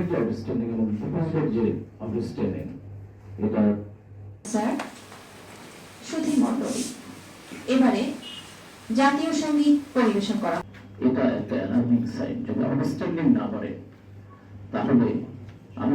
Degree understanding এবং proposal যে understanding এটা স্যার সুধী মণ্ডলী এবারে জাতীয় সংগীত পরিবেশন করা। এটা একটা অ্যালার্মিং সাইন। যদি আন্ডারস্ট্যান্ডিং না করে তাহলে আমি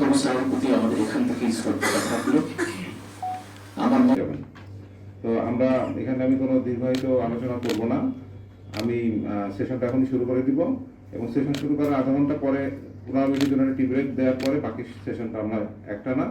তবু স্যারের প্রতি আমাদের এখান থেকেই আমার তো আমরা এখানে আমি কোনো দীর্ঘায়িত আলোচনা করব না। আমি সেশনটা এখনই শুরু করে দিব এবং সেশন শুরু করার আধা ঘণ্টা পরে পনেরো মিনিট জন্য টি ব্রেক দেওয়ার পরে বাকি সেশনটা আমরা একটা না।